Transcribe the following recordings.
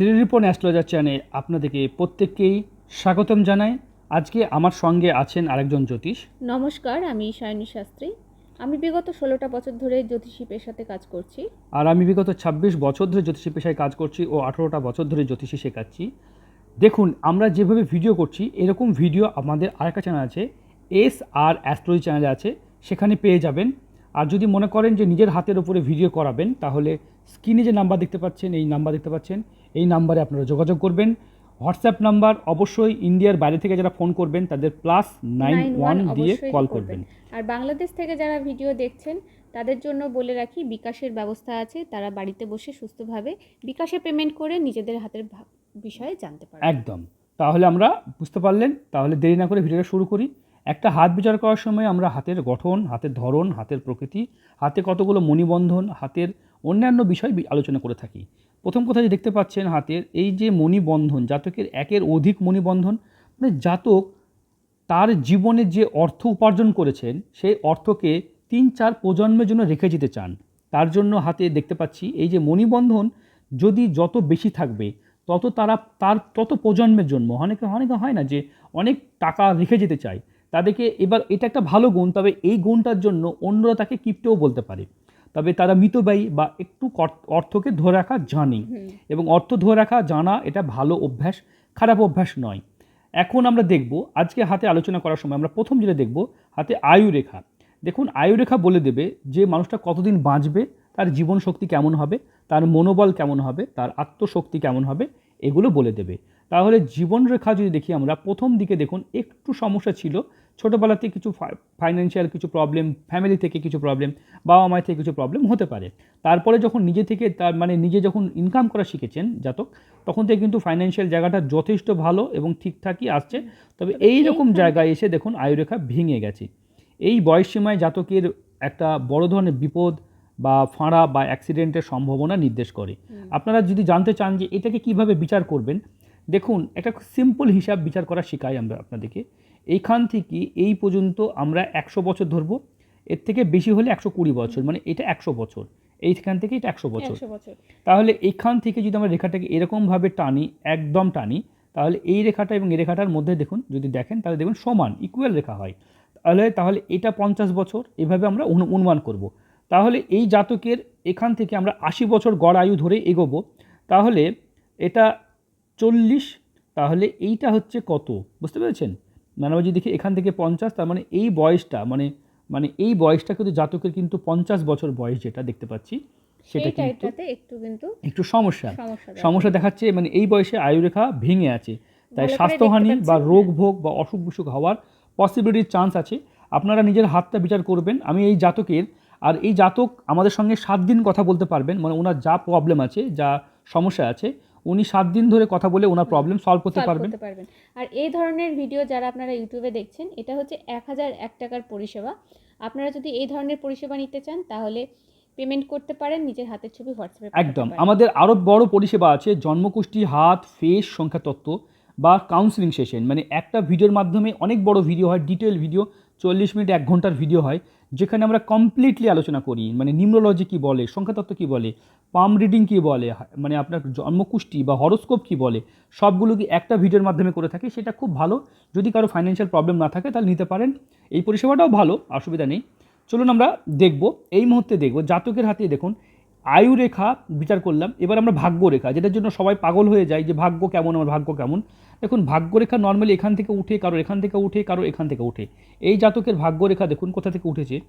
Shri Ripon astrologer চ্যানেলে আপনাদেরকে প্রত্যেককেই স্বাগতম জানাই। আজকে আমার সঙ্গে আছেন আরেকজন জ্যোতিষ। নমস্কার আমি সায়নী শাস্ত্রী। আমি বিগত ষোলোটা বছর ধরে জ্যোতিষী পেশাতে কাজ করছি। আর আমি বিগত ২৬ বছর ধরে জ্যোতিষী পেশায় কাজ করছি ও আঠেরোটা বছর ধরে জ্যোতিষী শেখাচ্ছি। দেখুন আমরা যেভাবে ভিডিও করছি এরকম ভিডিও আমাদের আরেকটা চ্যানেল আছে এস আর অ্যাস্ট্রোলজি চ্যানেল আছে সেখানে পেয়ে যাবেন। আর যদি মনে করেন যে নিজের হাতের ওপরে ভিডিও করাবেন তাহলে স্ক্রিনে যে নাম্বার দেখতে পাচ্ছেন এই নাম্বার দেখতে পাচ্ছেন এই নাম্বারে আপনারা যোগাযোগ করবেন। হোয়াটসঅ্যাপ নাম্বার অবশ্যই ইন্ডিয়ার বাইরে থেকে যারা ফোন করবেন তাদের প্লাস নাইন ওয়ান দিয়ে কল করবেন। আর বাংলাদেশ থেকে যারা ভিডিও দেখছেন তাদের জন্য বলে রাখি বিকাশের ব্যবস্থা আছে। তারা বাড়িতে বসে সুস্থভাবে বিকাশে পেমেন্ট করে নিজেদের হাতের বিষয়ে জানতে পারে একদম। তাহলে আমরা বুঝতে পারলেন তাহলে দেরি না করে ভিডিওটা শুরু করি। একটা হাত বিচার করার সময় আমরা হাতের গঠন হাতের ধরন হাতের প্রকৃতি হাতে কতগুলো মণিবন্ধন হাতের অন্যান্য বিষয় আলোচনা করে থাকি। প্রথম কথা যে দেখতে পাচ্ছেন হাতের, এই যে মণিবন্ধন, জাতকের একের অধিক মণিবন্ধন মানে জাতক তার জীবনে যে অর্থ উপার্জন করেছেন, সেই অর্থকে তিন চার প্রজন্মের জন্য রেখে যেতে চান। তার জন্য হাতে দেখতে পাচ্ছি এই যে মণিবন্ধন যদি যত বেশি থাকবে, তত তারা, তার তত প্রজন্মের জন্য, অনেকে অনেকে হয় না যে অনেক টাকা রেখে যেতে চায়, তাদেরকে এবার এটা একটা ভালো গুণ, তবে এই গুণটার জন্য অন্যরা তাকে কিপ্টেও বলতে পারে। তবে তারা মিতব্যয়ী বা একটু কর- অর্থকে ধরে রাখা জানে এবং অর্থ ধরে রাখা জানা এটা ভালো অভ্যাস খারাপ অভ্যাস নয়। এখন আমরা দেখব আজকে হাতে আলোচনা করার সময় আমরা প্রথম যেটা দেখব হাতে আয়ু রেখা। দেখুন আয়ু রেখা বলে দেবে যে মানুষটা কতদিন বাঁচবে তার জীবন শক্তি কেমন হবে তার মনোবল কেমন হবে তার আত্মশক্তি কেমন হবে এগুলো বলে দেবে। তাহলে জীবন রেখা যদি দেখি আমরা প্রথম দিকে দেখুন একটু সমস্যা ছিল। ছোটোবেলাতে কিছু ফাইন্যান্সিয়াল কিছু প্রবলেম ফ্যামিলি থেকে কিছু প্রবলেম বাবা মায়ের থেকে কিছু প্রবলেম হতে পারে। তারপরে যখন নিজে থেকে তার মানে নিজে যখন ইনকাম করা শিখেছেন জাতক তখন থেকে কিন্তু ফাইন্যান্সিয়াল জায়গাটা যথেষ্ট ভালো এবং ঠিকঠাকই আসছে। তবে এই রকম জায়গায় এসে দেখুন আয়ুরেখা ভেঙে গেছে। এই বয়স সীমায় জাতকের একটা বড় ধরনের বিপদ বা ফাঁড়া বা অ্যাক্সিডেন্টের সম্ভাবনা নির্দেশ করে। আপনারা যদি জানতে চান যে এটাকে কীভাবে বিচার করবেন দেখুন একটা সিম্পল হিসাব বিচার করা শেখাই আমরা আপনাদেরকে। এইখান থেকে এই পর্যন্ত আমরা একশো বছর ধরবো। এর থেকে বেশি হলে একশো কুড়ি বছর মানে এটা একশো বছর। এইখান থেকে এটা একশো বছর। তাহলে এইখান থেকে যদি আমরা রেখাটাকে এরকমভাবে টানি একদম টানি তাহলে এই রেখাটা এবং এই রেখাটার মধ্যে দেখুন যদি দেখেন তাহলে দেখুন সমান ইকুয়াল রেখা হয়। তাহলে তাহলে এটা পঞ্চাশ বছর এভাবে আমরা অনুমান করব। তাহলে এই জাতকের এখান থেকে আমরা আশি বছর গড় আয়ু ধরে এগোবো। তাহলে এটা চল্লিশ তাহলে এইটা হচ্ছে কত? বুঝতে পেরেছেন? যদি দেখি এখান থেকে পঞ্চাশ তার মানে এই বয়সটা মানে মানে এই বয়সটা কিন্তু জাতকের কিন্তু পঞ্চাশ বছর বয়স যেটা দেখতে পাচ্ছি সেটা কিন্তু একটু কিন্তু একটু সমস্যা। সমস্যা দেখাচ্ছে মানে এই বয়সে আয়ুরেখা ভেঙে আছে। তাই স্বাস্থ্যহানি বা রোগ ভোগ বা অসুখ বিসুখ হওয়ার পসিবিলিটির চান্স আছে। আপনারা নিজের হাতটা বিচার করবেন। আমি এই জাতকের আর এই জাতক আমাদের সঙ্গে সাত দিন কথা বলতে পারবেন মানে ওনার যা প্রবলেম আছে যা সমস্যা আছে উনি সাত দিন ধরে কথা বলে ওনার প্রবলেম সলভ করতে পারবেন। আর এই ধরনের ভিডিও যারা আপনারা ইউটিউবে দেখছেন এটা হচ্ছে এক হাজার এক টাকার পরিষেবা। আপনারা যদি এই ধরনের পরিষেবা নিতে চান তাহলে পেমেন্ট করতে পারেন নিজের হাতের ছবি হোয়াটসঅ্যাপে একদম। আমাদের আরও বড় পরিষেবা আছে জন্মকুষ্টি হাত ফেস সংখ্যাতত্ত্ব বা কাউন্সিলিং সেশন মানে একটা ভিডিওর মাধ্যমে অনেক বড় ভিডিও হয় ডিটেল ভিডিও চল্লিশ মিনিট, এক ঘণ্টার ভিডিও হয়, যেখানে আমরা কমপ্লিটলি আলোচনা করি। মানে নিউমোলজি কী বলে, সংখ্যাতত্ত্ব কী বলে পাম রিডিং কী বলে মানে আপনার জন্মকুষ্টি বা হরোস্কোপ কী বলে, সবগুলো কি একটা ভিডিওর মাধ্যমে করে থাকে, সেটা খুব ভালো। যদি কারও ফাইন্যান্সিয়াল প্রবলেম না থাকে, তাহলে নিতে পারেন। এই পরিষেবাটাও ভালো, অসুবিধা নেই। চলুন আমরা দেখব, এই মুহূর্তে দেখব, জাতকের হাতে দেখুন, আয়ু রেখা, বিচার করলাম, এবার আমরা ভাগ্য রেখা, যেটার জন্য সবাই পাগল হয়ে যায় যে ভাগ্য কেমন, আমার ভাগ্য কেমন। দেখুন ভাগ্য রেখা নর্মালি এখান থেকে উঠে কারও এখান থেকে উঠে কারও এখান থেকে উঠে। এই জাতকের ভাগ্য রেখা দেখুন কোথা থেকে উঠেছে?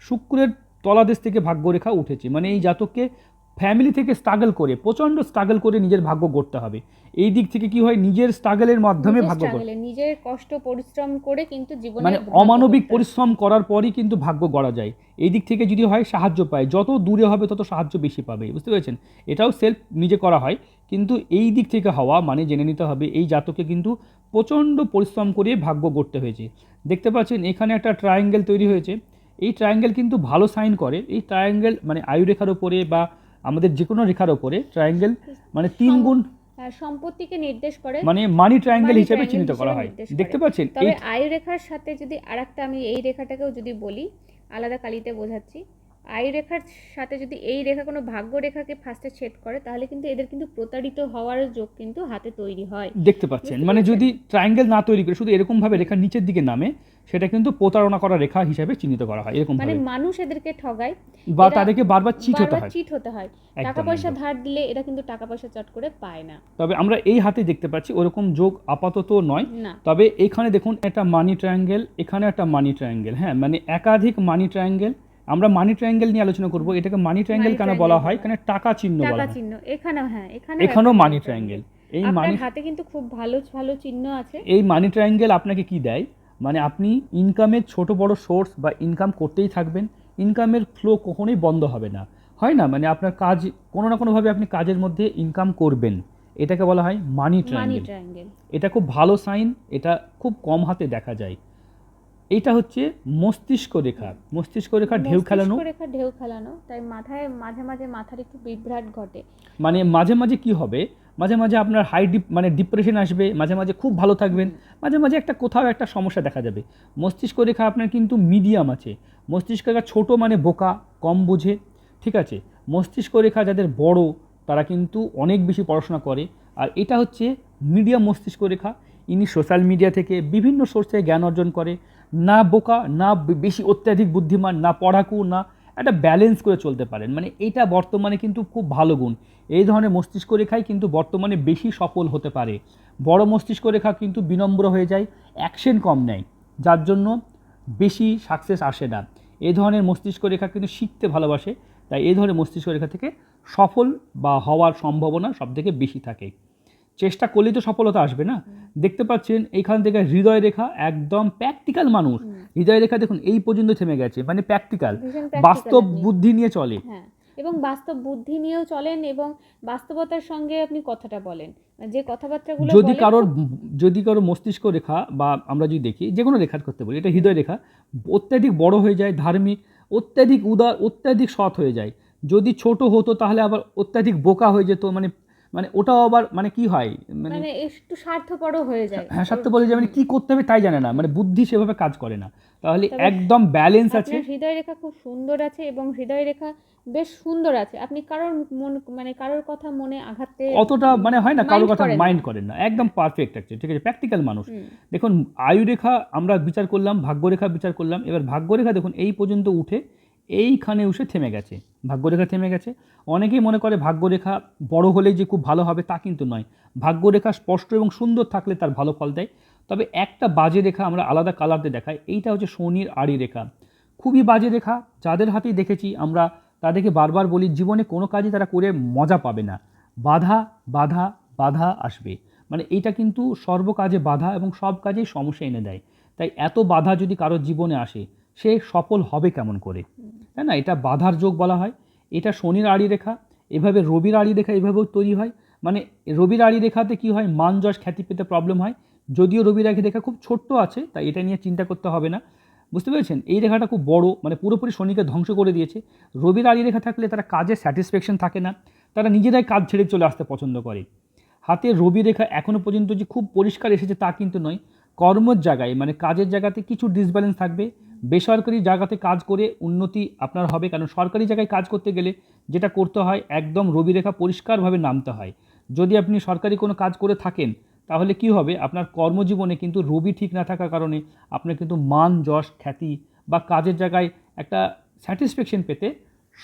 শুক্রের তলাদেশ থেকে ভাগ্য রেখা উঠেছে। মানে এই জাতককে ফ্যামিলি থেকে স্ট্রাগল করে প্রচণ্ড স্ট্রাগল করে নিজের ভাগ্য গড়তে হবে। এই দিক থেকে কি হয়? নিজের স্ট্রাগলের মাধ্যমে ভাগ্য নিজের কষ্ট পরিশ্রম করে কিন্তু জীবনে মানে অমানবিক পরিশ্রম করার পরই কিন্তু ভাগ্য গড়া যায়। এই দিক থেকে যদি হয় সাহায্য পায়। যত দূরে হবে তত সাহায্য বেশি পাবে। বুঝতে পেরেছেন? এটাও সেলফ নিজে করা হয়। কিন্তু এই দিক থেকে হওয়া মানে জেনে নিতে হবে এই জাতকে কিন্তু প্রচণ্ড পরিশ্রম করে ভাগ্য গড়তে হয়েছে। দেখতে পাচ্ছেন এখানে একটা ট্রায়াঙ্গেল তৈরি হয়েছে। এই ট্রায়াঙ্গেল কিন্তু ভালো সাইন করে। এই ট্রায়াঙ্গেল মানে আয়ুরেখার ওপরে বা আমাদের যে কোনো রেখার ওপরে ট্রায়াঙ্গেল মানে তিন গুণ হ্যাঁ, সম্পত্তিকে নির্দেশ করে। মানে মানি ট্রায়াঙ্গেল হিসেবে চিহ্নিত করা হয়। দেখতে পাচ্ছেন তবে এই আয়ু রেখার সাথে যদি আরেকটা আমি এই রেখাটাকেও যদি বলি আলাদা কালিতে বোঝাচ্ছি। আয় রেখার সাথে যদি এই রেখা কোনো ভাগ্য রেখাকে ফার্স্টে ছেদ করে তাহলে কিন্তু এদের কিন্তু প্রতারিত হওয়ার যোগ কিন্তু হাতে তৈরি হয়। দেখতে পাচ্ছেন। মানে যদি ট্রায়াঙ্গেল না তৈরি করে শুধু এরকম ভাবে রেখা নিচের দিকে নামে সেটা কিন্তু প্রতারণা করা রেখা হিসাবে চিহ্নিত করা হয় এরকম মানে মানুষ এদেরকে ঠগায় বা তাদেরকে বারবার চিট হতে হয়। চিট হতে হয়। টাকা পয়সা ধার দিলে এরা কিন্তু টাকা পয়সা চট করে পায় না। তবে আমরা এই হাতে দেখতে পাচ্ছি ওরকম যোগ আপাতত নয়। তবে এখানে দেখুন একটা মানি ট্রায়াঙ্গেল এখানে একটা মানি ট্রায়াঙ্গেল হ্যাঁ? মানে একাধিক মানি ট্রায়াঙ্গেল আমরা মানি ট্রায়াঙ্গেল নিয়ে আলোচনা করব। এটাকে মানি ট্রায়াঙ্গেল কেন বলা হয়। কারণ টাকা চিহ্ন বলা টাকা চিহ্ন। এখানেও হ্যাঁ এখানে এখানেও মানি ট্রায়াঙ্গেল এই মানি হাতে কিন্তু খুব ভালো ভালো চিহ্ন আছে। এই মানি ট্রায়াঙ্গেল আপনাকে কি দেয়? মানে আপনি ইনকামের ছোট বড় সোর্স বা ইনকাম করতেই থাকবেন। ইনকামের ফ্লো কখনোই বন্ধ হবে না। হয় না? মানে আপনার কাজ কোনো না কোনোভাবে আপনি কাজের মধ্যে ইনকাম করবেন। এটাকে বলা হয় মানি ট্রায়াঙ্গেল এটা খুব ভালো সাইন এটা খুব কম হাতে দেখা যায়। এইটা হচ্ছে মস্তিষ্ক রেখা। মস্তিষ্ক রেখা ঢেউ খেলানো। রেখা ঢেউ খেলানো। তাই মাথায় মাঝে মাঝে মাথার একটু বিভ্রাট ঘটে। মানে মাঝে মাঝে কি হবে? মাঝে মাঝে আপনার হাই ডিপ মানে ডিপ্রেশন আসবে মাঝে মাঝে খুব ভালো থাকবেন মাঝে মাঝে একটা কোথাও একটা সমস্যা দেখা যাবে। মস্তিষ্ক রেখা আপনার কিন্তু মিডিয়াম আছে। মস্তিষ্ক রেখা ছোটো মানে বোকা কম বোঝে ঠিক আছে? মস্তিষ্ক রেখা যাদের বড় তারা কিন্তু অনেক বেশি পড়াশোনা করে। আর এটা হচ্ছে মিডিয়াম মস্তিষ্ক রেখা। ইনি সোশ্যাল মিডিয়া থেকে বিভিন্ন সোর্স থেকে জ্ঞান অর্জন করে। না বোকা, না বেশি অত্যাধিক বুদ্ধিমান, না পড়াকু, না একটা ব্যালেন্স করে চলতে পারেন। মানে এটা বর্তমানে কিন্তু খুব ভালো গুণ। এই ধরনের মস্তিষ্ক রেখাই কিন্তু বর্তমানে বেশি সফল হতে পারে। বড় মস্তিষ্ক রেখা কিন্তু বিনম্র হয়ে যায় অ্যাকশন কম নেয়, যার জন্য বেশি সাকসেস আসে না। এই ধরনের মস্তিষ্ক রেখা কিন্তু শিখতে ভালোবাসে, তাই এই ধরনের মস্তিষ্ক রেখা থেকে সফল বা হওয়ার সম্ভাবনা সবথেকে বেশি থাকে। চেষ্টা করলেই তো সফলতা আসবে না? দেখতে পাচ্ছেন এইখান থেকে হৃদয় রেখা একদম প্র্যাকটিক্যাল মানুষ। হৃদয় রেখা দেখুন এই পর্যন্ত থেমে গেছে মানে প্র্যাকটিক্যাল বাস্তব বুদ্ধি নিয়ে চলে। হ্যাঁ এবং বাস্তব বুদ্ধি নিয়েও চলেন এবং বাস্তবতার সঙ্গে আপনি কথাটা বলেন। যে কথাবার্তাগুলো যদি কারোর যদি কারোর মস্তিষ্ক রেখা বা আমরা যদি দেখি যে কোনো রেখার করতে বলি এটা হৃদয় রেখা অত্যাধিক বড় হয়ে যায় ধার্মিক অত্যাধিক উদার অত্যাধিক সৎ হয়ে যায়। যদি ছোট হতো তাহলে আবার অত্যাধিক বোকা হয়ে যেত মানে মানে ওটাও আবার মানে কি হয়? মানে মানে একটু স্বার্থপরও হয়ে যায়। হ্যাঁ স্বার্থ বলে যে মানে কি করতে হবে তাই জানে না। মানে বুদ্ধি সেভাবে কাজ করে না। তাহলে একদম ব্যালেন্স আছে। হৃদয় রেখা খুব সুন্দর আছে এবং হৃদয় রেখা বেশ সুন্দর আছে। আপনি কারোর মন মানে কারোর কথা মনে আঘাত অতটা মানে হয় না কারোর কথা মাইন্ড করেন না। একদম পারফেক্ট আছে ঠিক আছে? প্র্যাকটিক্যাল মানুষ। দেখুন আয়ুরেখা আমরা বিচার করলাম ভাগ্যরেখা বিচার করলাম। এবার ভাগ্যরেখা দেখুন এই পর্যন্ত উঠে এইখানে উঠে থেমে গেছে, ভাগ্যরেখা থেমে গেছে। অনেকেই মনে করে ভাগ্যরেখা বড় হলেই যে খুব ভালো হবে তা কিন্তু নয়। ভাগ্যরেখা স্পষ্ট এবং সুন্দর থাকলে তার ভালো ফল দেয়। তবে একটা বাজে রেখা আমরা আলাদা কালার দিয়ে দেখাই, এইটা হচ্ছে শনির আড়ি রেখা। খুবই বাজে রেখা, যাদের হাতেই দেখেছি আমরা, তাদেরকে বারবার বলি, জীবনে কোনো কাজই তারা করে মজা পাবে না। বাধা বাধা বাধা আসবে। মানে এইটা কিন্তু সর্বকাজে বাধা এবং সব কাজেই সমস্যা এনে দেয়। তাই এত বাধা যদি কারোর জীবনে আসে সে সফল হবে কেমন করে? তাই না? এটা বাধার যোগ বলা হয়। এটা শনির আড়ি রেখা এভাবে রবির আড়ি রেখা এভাবেও তৈরি হয়। মানে রবির আড়ি রেখাতে কি হয়? মান, যশ, খ্যাতি পেতে প্রবলেম হয়। যদিও রবির আড়ি রেখা খুব ছোট্ট আছে, তাই এটা নিয়ে চিন্তা করতে হবে না। বুঝতে পেরেছেন? এই রেখাটা খুব বড় মানে পুরোপুরি শনিকে ধ্বংস করে দিয়েছে। রবির আড়ি রেখা থাকলে তারা কাজে স্যাটিসফ্যাকশন থাকে না। তারা নিজেরাই কাজ ছেড়ে চলে আসতে পছন্দ করে। হাতে রবি রেখা এখনও পর্যন্ত যে খুব পরিষ্কার এসেছে তা কিন্তু নয়। কর্মের জায়গায় মানে কাজের জায়গাতে কিছু ডিসব্যালেন্স থাকবে। বেসরকারি জায়গাতে কাজ করে উন্নতি আপনার হবে কারণ সরকারি জায়গায় কাজ করতে গেলে যেটা করতে হয় একদম রবি রেখা পরিষ্কারভাবে নামতে হয়। যদি আপনি সরকারি কোনো কাজ করে থাকেন তাহলে কি হবে? আপনার কর্মজীবনে কিন্তু রবি ঠিক না থাকার কারণে আপনার কিন্তু মান যশ খ্যাতি বা কাজের জায়গায় একটা স্যাটিসফ্যাকশন পেতে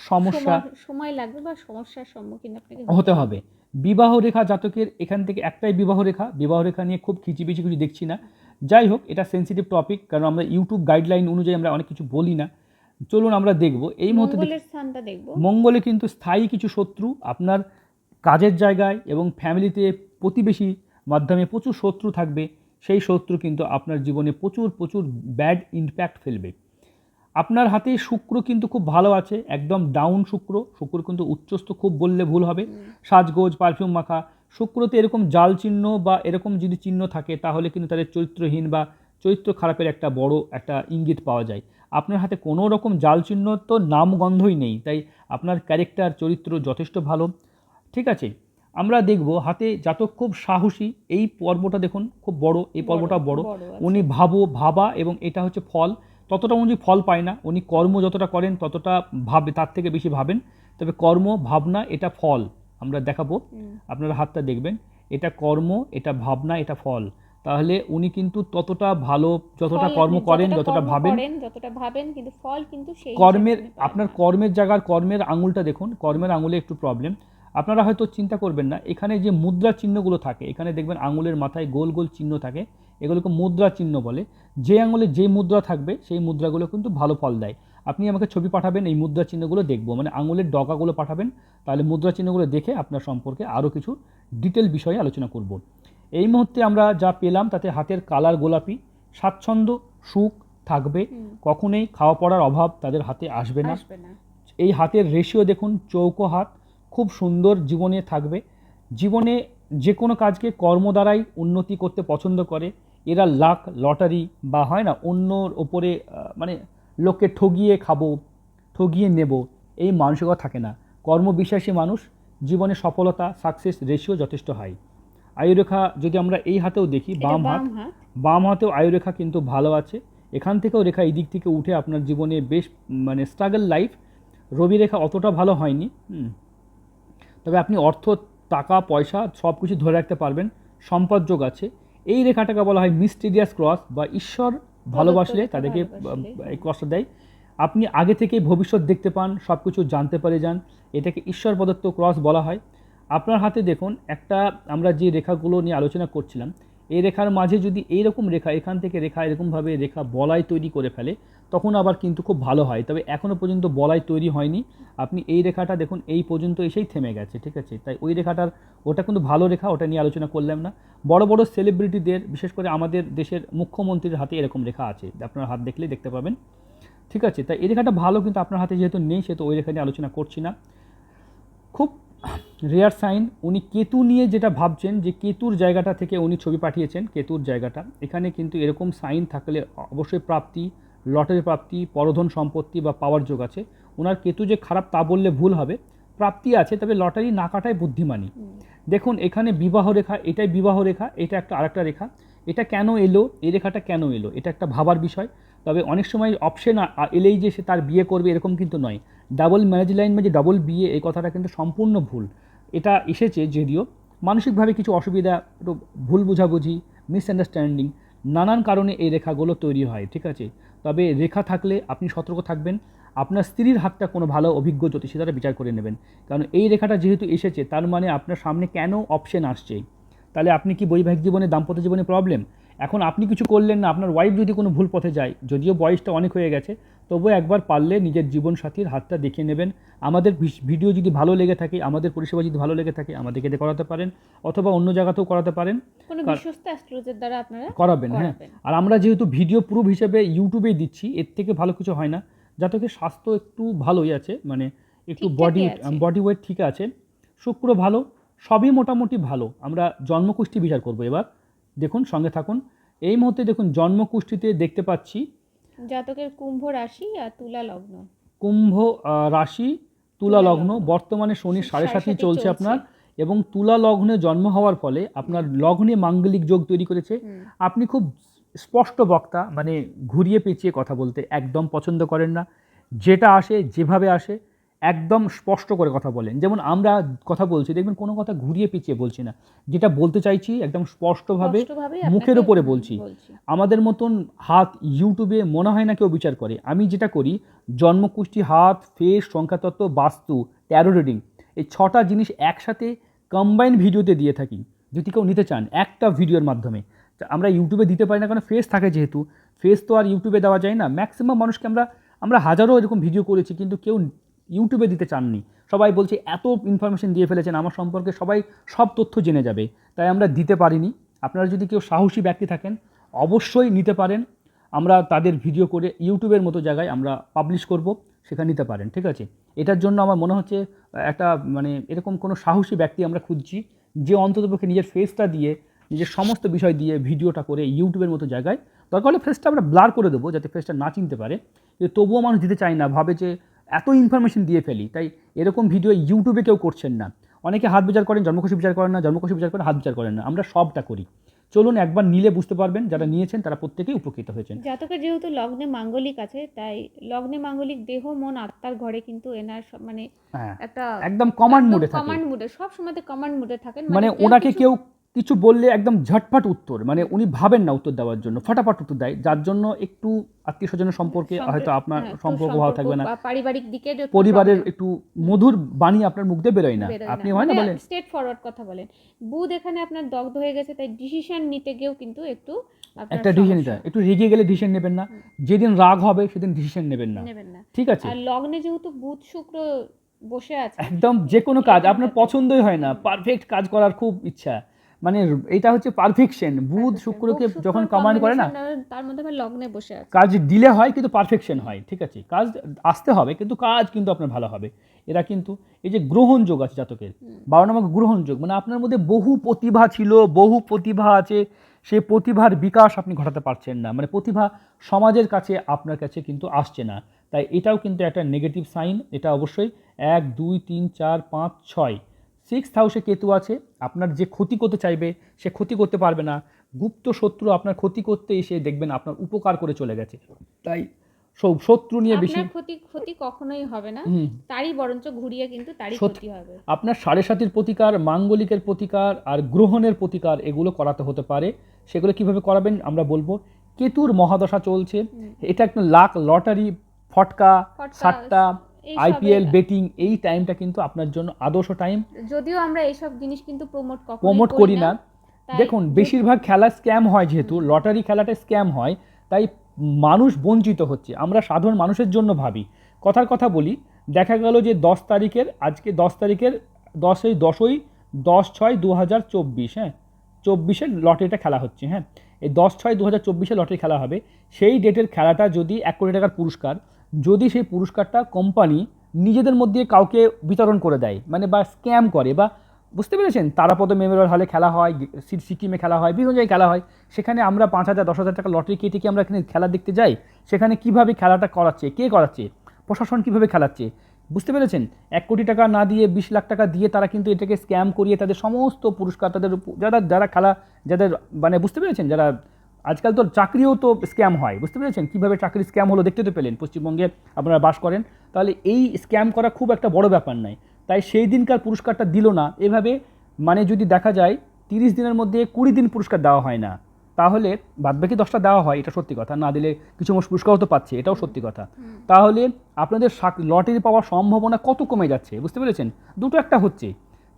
সমস্যা সময়- সময় লাগবে বা সমস্যার সম্মুখীন আপনাকে হতে হবে। বিবাহ রেখা জাতকের এখান থেকে একটাই বিবাহ রেখা। বিবাহ রেখা নিয়ে খুব খিচিবিচি কিছু দেখছি না। যাই হোক এটা সেন্সিটিভ টপিক কারণ আমরা ইউটিউব গাইডলাইন অনুযায়ী আমরা অনেক কিছু বলি না। চলুন আমরা দেখব। এই মুহূর্তে মঙ্গলে কিন্তু স্থায়ী কিছু শত্রু আপনার কাজের জায়গায় এবং ফ্যামিলিতে প্রতিবেশী মাধ্যমে প্রচুর শত্রু থাকবে। সেই শত্রু কিন্তু আপনার জীবনে প্রচুর প্রচুর ব্যাড ইম্প্যাক্ট ফেলবে। আপনার হাতে শুক্র কিন্তু খুব ভালো আছে একদম ডাউন শুক্র। শুক্র কিন্তু উচ্চস্থ খুব বললে ভুল হবে। সাজগোজ পারফিউম মাখা শুক্রতে এরকম জাল চিহ্ন বা এরকম যদি চিহ্ন থাকে তাহলে কিন্তু তাদের চরিত্রহীন বা চরিত্র খারাপের একটা বড় একটা ইঙ্গিত পাওয়া যায়। আপনার হাতে কোনো রকম জাল চিহ্ন তো নামগন্ধই নেই তাই আপনার ক্যারেক্টার চরিত্র যথেষ্ট ভালো। ঠিক আছে আমরা দেখব হাতে জাতক খুব সাহসী এই পর্বটা দেখুন খুব বড় এই পর্বটা বড় উনি ভাবো ভাবা এবং এটা হচ্ছে ফল। ততটা অনুযায়ী ফল পায় না উনি কর্ম যতটা করেন ততটা ভাবে তার থেকে বেশি ভাবেন। তবে কর্ম ভাবনা এটা ফল। আমরা দেখাবো। আপনারা হাতটা দেখবেন এটা কর্ম এটা ভাবনা এটা ফল। তাহলে উনি কিন্তু ততটা ভালো যতটা কর্ম করেন যতটা ভাবেন। যতটা ভাবেন কিন্তু ফল কিন্তু সেই কর্মের আপনার কর্মের জায়গার কর্মের আঙুলটা দেখুন কর্মের আঙুলে একটু প্রবলেম আপনারা হয়তো চিন্তা করবেন না এখানে যে মুদ্রা চিহ্নগুলো থাকে এখানে দেখবেন আঙুলের মাথায় গোল গোল চিহ্ন থাকে এগুলোকে মুদ্রা চিহ্ন বলে। যে আঙুলে যে মুদ্রা থাকবে সেই মুদ্রাগুলো কিন্তু ভালো ফল দেয়। আপনি আমাকে ছবি পাঠাবেন এই মুদ্রা চিহ্নগুলো দেখব। মানে আঙুলের ডগাগুলো পাঠাবেন তাহলে মুদ্রা চিহ্নগুলো দেখে আপনার সম্পর্কে আরও কিছু ডিটেল বিষয়ে আলোচনা করব। এই মুহূর্তে আমরা যা পেলাম তাতে হাতের কালার গোলাপি স্বাচ্ছন্দ্য সুখ থাকবে। কখনোই খাওয়া পড়ার অভাব তাদের হাতে আসবে না। এই হাতের রেশিও দেখুন চৌকো হাত খুব সুন্দর জীবনে থাকবে। জীবনে যে কোনো কাজকে কর্ম দ্বারাই উন্নতি করতে পছন্দ করে। এরা লাক লটারি বা হয় না অন্যর ওপরে মানে লোককে ঠগিয়ে খাব ঠগিয়ে নেব এই মানসিকতা থাকে না। কর্মবিশ্বাসী মানুষ জীবনে সফলতা সাকসেস রেশিও যথেষ্ট হাই আয়ুরেখা যদি আমরা এই হাতেও দেখি বাম হাত বাম হাতেও আয়ুরেখা কিন্তু ভালো আছে। এখান থেকেও রেখা এই দিক থেকে উঠে আপনার জীবনে বেশ মানে স্ট্রাগল লাইফ রবি রেখা অতটা ভালো হয়নি। তবে আপনি অর্থ টাকা পয়সা সব কিছু ধরে রাখতে পারবেন। সম্পদ যোগ আছে। এই রেখাটাকে বলা হয় মিস্টিরিয়াস ক্রস বা ঈশ্বর ভালোবাসলে তাদেরকে কষ্ট দেয়। আপনি আগে থেকে ভবিষ্যৎ দেখতে পান সব কিছু জানতে পারে যান। এটাকে ঈশ্বর প্রদত্ত ক্রস বলা হয়। আপনার হাতে দেখুন একটা আমরা যে রেখাগুলো নিয়ে আলোচনা করছিলাম এই রেখার মাঝে যদি এইরকম রেখা এখান থেকে রেখা এরকমভাবে রেখা বলাই তৈরি করে ফেলে তখন আবার কিন্তু খুব ভালো হয়। তবে এখনও পর্যন্ত বলাই তৈরি হয়নি। আপনি এই রেখাটা দেখুন, এই পর্যন্ত এসেই থেমে গেছে, ঠিক আছে? তাই ওই রেখাটার, ওটা কিন্তু ভালো রেখা, ওটা নিয়ে আলোচনা করলাম না। বড় বড় সেলিব্রিটিদের বিশেষ করে আমাদের দেশের মুখ্যমন্ত্রীর হাতে এরকম রেখা আছে, আপনার হাত দেখলেই দেখতে পাবেন। ঠিক আছে? তাই এই রেখাটা ভালো কিন্তু আপনার হাতে যেহেতু নেই, সেহেতু ওই রেখা নিয়ে আলোচনা করছি না। খুব রেয়ার সাইন উনি কেতু নিয়ে যেটা ভাবছেন যে কেতুর জায়গাটা থেকে উনি ছবি পাঠিয়েছেন, কেতুর জায়গাটা। এখানে কিন্তু এরকম সাইন থাকলে অবশ্যই প্রাপ্তি লটারি প্রাপ্তি পরধন সম্পত্তি বা পাওয়ার যোগ আছে। ওনার কেতু যে খারাপ তা বললে ভুল হবে প্রাপ্তি আছে তবে লটারি না কাটায় বুদ্ধিমানী দেখুন এখানে বিবাহ রেখা এটাই বিবাহ রেখা এটা একটা আরেকটা রেখা। এটা কেন এলো? এই রেখাটা কেন এলো? এটা একটা ভাবার বিষয়। তবে অনেক সময় অপশন এলেই যে সে তার বিয়ে করবে এরকম কিন্তু নয়। ডাবল ম্যারেজ লাইন মানে ডাবল বিয়ে এই কথাটা কিন্তু সম্পূর্ণ ভুল। এটা এসেছে যদিও। মানসিকভাবে কিছু অসুবিধা একটু ভুল বোঝাবুঝি মিসআন্ডারস্ট্যান্ডিং নানান কারণে এই রেখাগুলো তৈরি হয়, ঠিক আছে? তবে রেখা থাকলে আপনি সতর্ক থাকবেন। আপনার স্ত্রীর হাতটা কোনো ভালো অভিজ্ঞ জ্যোতিষী দ্বারা বিচার করে নেবেন। কারণ এই রেখাটা যেহেতু এসেছে, তার মানে আপনার সামনে কেন অপশন আসছে? তাহলে আপনি কি বৈবাহিক জীবনে, দাম্পত্য জীবনে প্রবলেম এখন আপনি কিছু করলেন না আপনার ওয়াইফ যদি কোনো ভুল পথে যায় যদিও বয়সটা অনেক হয়ে গেছে তবুও একবার পারলে নিজের জীবনসাথীর হাতটা দেখে নেবেন। আমাদের ভিডিও যদি ভালো লেগে থাকে আমাদের পরিষেবা যদি ভালো লেগে থাকে আমাদেরকে দিয়ে করাতে পারেন অথবা অন্য জায়গাতেও করাতে পারেন। দ্বারা আপনারা করাবেন হ্যাঁ। আর আমরা যেহেতু ভিডিও প্রুফ হিসেবে ইউটিউবেই দিচ্ছি এর থেকে ভালো কিছু হয় না। জাতকের স্বাস্থ্য একটু ভালোই আছে মানে একটু বডি বডি ওয়েট ঠিক আছে। শুক্র ভালো সবই মোটামুটি ভালো। আমরা জন্মকুষ্টি বিচার করব এবার। দেখুন সঙ্গে থাকুন এই মুহূর্তে দেখুন জন্মকুষ্ঠিতে দেখতে পাচ্ছি জাতকের কুম্ভ রাশি আর তুলা লগ্ন কুম্ভ রাশি তুলা লগ্ন। বর্তমানে শনি সাড়ে সাতই চলছে। আপনার এবং তুলা লগ্নে জন্ম হওয়ার ফলে আপনার লগ্নে মাঙ্গলিক যোগ তৈরি করেছে। আপনি খুব স্পষ্ট বক্তা মানে ঘুরিয়ে পেঁচিয়ে কথা বলতে একদম পছন্দ করেন না যেটা আসে যেভাবে আসে একদম স্পষ্ট করে কথা বলেন। যেমন আমরা কথা বলছি দেখবেন কোনো কথা ঘুরিয়ে পেঁচিয়ে বলছি না। যেটা বলতে চাইছি একদম স্পষ্টভাবে মুখের উপরে বলছি। বলছি। আমাদের মতন হাত ইউটিউবে মনে হয় না কেউ বিচার করে। আমি যেটা করি জন্মকুষ্টি হাত ফেস সংখ্যাতত্ত্ব বাস্তু ট্যারো রিডিং এই ছটা জিনিস একসাথে কম্বাইন ভিডিওতে দিয়ে থাকি। যদি কেউ নিতে চান একটা ভিডিওর মাধ্যমে। আমরা ইউটিউবে দিতে পারি না কারণ ফেস থাকে যেহেতু। ফেস তো আর ইউটিউবে দেওয়া যায় না। ম্যাক্সিমাম মানুষকে আমরা আমরা হাজারো এরকম ভিডিও করেছি কিন্তু কেউ ইউটিউবে দিতে চাননি। সবাই বলছে, এত ইনফরমেশন দিয়ে ফেলেছেন, আমার সম্পর্কে সবাই সব তথ্য জেনে যাবে। তাই আমরা দিতে পারিনি। আপনারা যদি কেউ সাহসী ব্যক্তি থাকেন, অবশ্যই নিতে পারেন। আমরা তাদের ভিডিও করে ইউটিউবের মতো জায়গায় আমরা পাবলিশ করব, সেখানে নিতে পারেন, ঠিক আছে? এটার জন্য আমার মনে হচ্ছে, একটা মানে এরকম কোনো সাহসী ব্যক্তি আমরা খুঁজছি, যে অন্ততপক্ষে নিজের ফেসটা দিয়ে, নিজের সমস্ত বিষয় দিয়ে ভিডিওটা করে ইউটিউবের মতো জায়গায়, দরকার হলে ফেসটা আমরা ব্লার করে দেবো, যাতে ফেসটা না চিনতে পারে। তবুও মানুষ দিতে চায় না, ভাবে যে এত ইনফরমেশন দিয়ে ফেলি তাই এরকম ভিডিও ইউটিউবে কেউ করছেন না। অনেকে হাত বিচার করেন জন্মখুশি বিচার করেন না জন্মখুশি বিচার করেন হাত বিচার করেন না। আমরা সবটা করি। চলুন একবার নিলে বুঝতে পারবেন যারা নিয়েছেন তারা প্রত্যেকেই উপকৃত হয়েছেন। জাতকের যেহেতু লগ্নে মাঙ্গলিক আছে তাই লগ্নে মাঙ্গলিক দেহ মন আত্মার ঘরে কিন্তু এনার সব- মানে হ্যাঁ একটা একদম কমান্ড মুডে থাকে। কমান্ড মুডে সব সময় কমান্ড মুডে থাকেন। মানে ওনাকে কেউ কিছু বললে একদম ঝটফট উত্তর মানে উনি ভাবেন না উত্তর দেওয়ার জন্য ফটাফট উত্তর দেয় যার জন্য একটু আত্মীয় স্বজনের সম্পর্কে হয়তো আপনার হ্যাঁ, সম্পর্ক ভালো থাকবে না। পারিবারিক দিকে পরিবারের একটু মধুর বাণী আপনার মুখ দিয়ে বেরোয় না। আপনি হয় না বলেন? স্টেট ফরওয়ার্ড কথা বলেন। বুধ এখানে আপনার দগ্ধ হয়ে গেছে তাই ডিসিশন নিতে গিয়েও কিন্তু একটু একটা ডিসিশন নিতে একটু রেগে গেলে ডিসিশন নেবেন না। যেদিন রাগ হবে সেদিন ডিসিশন নেবেন না। নেবেন না। ঠিক আছে? আর লগ্নে যেহেতু বুধ শুক্র বসে আছে একদম যে কোনো কাজ আপনার পছন্দই হয় না। পারফেক্ট কাজ করার খুব ইচ্ছা। মানে এটা হচ্ছে পারফেকশন বুধ শুক্রকে যখন কমান্ড করে না তার মধ্যে আবার লগ্নে বসে আছে। কাজ ডিলে হয় কিন্তু পারফেকশন হয় ঠিক আছে? কাজ আসতে হবে কিন্তু কাজ কিন্তু আপনার ভালো হবে। এরা কিন্তু এই যে গ্রহণযোগ আছে জাতকের বারো নম্বর গ্রহণযোগ মানে আপনার মধ্যে বহু প্রতিভা ছিল বহু প্রতিভা আছে সেই প্রতিভার বিকাশ আপনি ঘটাতে পারছেন না। মানে প্রতিভা সমাজের কাছে আপনার কাছে কিন্তু আসছে না। তাই এটাও কিন্তু একটা নেগেটিভ সাইন এটা অবশ্যই এক দুই তিন চার পাঁচ ছয়। সিক্স হাউসে কেতু আছে আপনার যে ক্ষতি করতে চাইবে সে ক্ষতি করতে পারবে না। গুপ্ত শত্রু আপনার ক্ষতি করতে এসে দেখবেন আপনার উপকার করে চলে গেছে। তাই শত্রু নিয়ে বেশি ক্ষতি ক্ষতি কখনোই হবে না। তারই বরঞ্চ ঘুরিয়ে কিন্তু তারই। ক্ষতি হবে। আপনার সাড়ে সাতির প্রতিকার মাঙ্গলিকের প্রতিকার আর গ্রহণের প্রতিকার এগুলো করাতে হতে পারে। সেগুলো কীভাবে করাবেন আমরা বলব। কেতুর মহাদশা চলছে। এটা একটা লাখ লটারি ফটকা এইসবে- আইপিএল বেটিং এই টাইমটা কিন্তু আপনার জন্য আদর্শ টাইম যদিও আমরা এইসব জিনিস কিন্তু প্রমোট প্রমোট করি না। দেখুন বেশিরভাগ খেলা স্ক্যাম হয় যেহেতু লটারি খেলাটা স্ক্যাম হয় তাই মানুষ বঞ্চিত হচ্ছে। আমরা সাধারণ মানুষের জন্য ভাবি। কথার কথা বলি দেখা গেল যে দশ তারিখের আজকে দশ তারিখের দশই দশই দশ ছয় দু হাজার চব্বিশ হ্যাঁ? চব্বিশের লটারিটা খেলা হচ্ছে হ্যাঁ? এই দশ ছয় দু হাজার চব্বিশে লটারি খেলা হবে। সেই ডেটের খেলাটা যদি এক কোটি টাকার পুরস্কার যদি সেই পুরস্কারটা কোম্পানি নিজেদের মধ্যে কাউকে বিতরণ করে দেয় মানে বা স্ক্যাম করে বা, বুঝতে পেরেছেন? তারাপদ মেমোরিয়াল হলে খেলা হয় সিকিমে খেলা হয়, বিভিন্ন জায়গায় খেলা হয়, সেখানে আমরা পাঁচ হাজার, দশ হাজার টাকা লটারি কেটে কি আমরা এখানে খেলা দেখতে যাই? সেখানে কীভাবে খেলাটা করাচ্ছে? কে করাচ্ছে? প্রশাসন কীভাবে খেলাচ্ছে? বুঝতে পেরেছেন? এক কোটি টাকা না দিয়ে বিশ লাখ টাকা দিয়ে তারা কিন্তু এটাকে স্ক্যাম করিয়ে তাদের সমস্ত পুরস্কার, তাদের যারা যারা খেলা, যাদের মানে বুঝতে পেরেছেন? যারা আজকাল তো চাকরিও তো স্ক্যাম হয়, বুঝতে পেরেছেন? কীভাবে চাকরি স্ক্যাম হলো দেখতে তো পেলেন, পশ্চিমবঙ্গে আপনারা বাস করেন। তাহলে এই স্ক্যাম করা খুব একটা বড় ব্যাপার নয়। তাই সেই দিনকার পুরস্কারটা দিল না। এভাবে মানে যদি দেখা যায়, তিরিশ দিনের মধ্যে কুড়ি দিন পুরস্কার দেওয়া হয় না, তাহলে বাদবাকি দশটা দেওয়া হয়, এটা সত্যি কথা। না দিলে কিছু মানুষ পুরস্কারও তো পাচ্ছে, এটাও সত্যি কথা। তাহলে আপনাদের লটারি পাওয়ার সম্ভাবনা কত কমে যাচ্ছে, বুঝতে পেরেছেন? দুটো একটা হচ্ছে।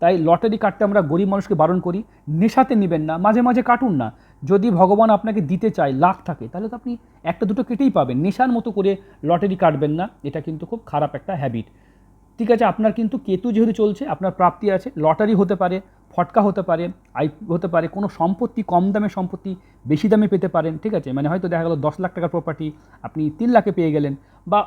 তাই লটারি কাটতে আমরা গরিব মানুষকে বারণ করি, নেশাতে নেবেন না, মাঝে মাঝে কাটুন না। যদি ভগবান আপনাকে দিতে চায়, লাখ থাকে, তাহলে তো আপনি একটা দুটো কেটেই পাবেন। নেশার মতো করে লটারি কাটবেন না, এটা কিন্তু খুব খারাপ একটা হ্যাবিট ঠিক আছে, আপনার কিন্তু কেতু যেহেতু চলছে, আপনার প্রাপ্তি আছে, লটারি হতে পারে, ফটকা হতে পারে, আই হতে পারে, কোনো সম্পত্তি, কম দামে সম্পত্তি, বেশি দামে পেতে পারেন, ঠিক আছে? মানে হয়তো দেখা গেল দশ লাখ টাকার প্রপার্টি আপনি তিন লাখে পেয়ে গেলেন, বা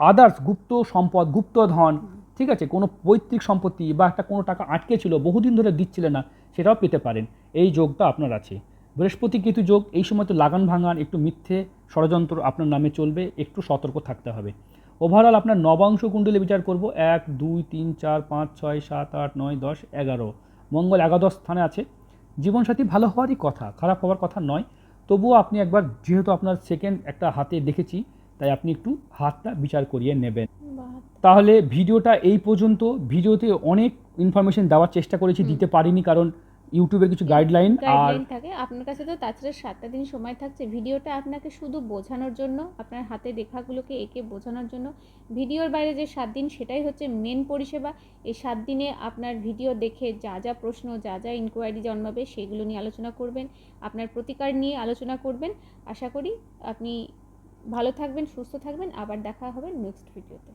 আদার্স গুপ্ত সম্পদ, গুপ্ত ধন ঠিক আছে, কোনো পৈতৃক সম্পত্তি বা একটা কোনো টাকা আটকে ছিল, বহুদিন ধরে দিচ্ছিলেন না, সেটাও পেতে পারেন। এই যোগটা আপনার আছে। বৃহস্পতি কেতু যোগ, এই সময় তো লাগান ভাঙান, একটু মিথ্যে ষড়যন্ত্র আপনার নামে চলবে, একটু সতর্ক থাকতে হবে। ওভারঅল আপনার নবাংশ কুণ্ডলী বিচার করব, এক, দুই, তিন, চার, পাঁচ, ছয়, সাত, আট, নয়, দশ, এগারো। মঙ্গল একাদশ স্থানে আছে। জীবনসাথী ভালো হওয়ারই কথা, খারাপ হওয়ার কথা নয়, তবুও আপনি একবার, যেহেতু আপনার সেকেন্ড একটা হাতে দেখেছি, তাই আপনি একটু হাতটা বিচার করিয়ে নেবেন। তাহলে ভিডিওটা এই পর্যন্ত। ভিডিওতে অনেক ইনফরমেশন দেওয়ার চেষ্টা করেছি দিতে পারিনি কারণ ইউটিউবের কিছু গাইডলাইন আর থাকে। আপনার কাছে তো তাছাড়া সাতটা দিন সময় থাকছে। ভিডিওটা আপনাকে শুধু বোঝানোর জন্য আপনার হাতে লেখাগুলোকে এঁকে বোঝানোর জন্য। ভিডিওর বাইরে যে সাত দিন সেটাই হচ্ছে মেন পরিষেবা। এই সাত দিনে আপনার ভিডিও দেখে যা যা প্রশ্ন যা যা ইনকোয়ারি জন্মাবে সেগুলো নিয়ে আলোচনা করবেন। আপনার প্রতিকার নিয়ে আলোচনা করবেন। আশা করি আপনি ভালো থাকবেন সুস্থ থাকবেন। আবার দেখা হবে নেক্সট ভিডিওতে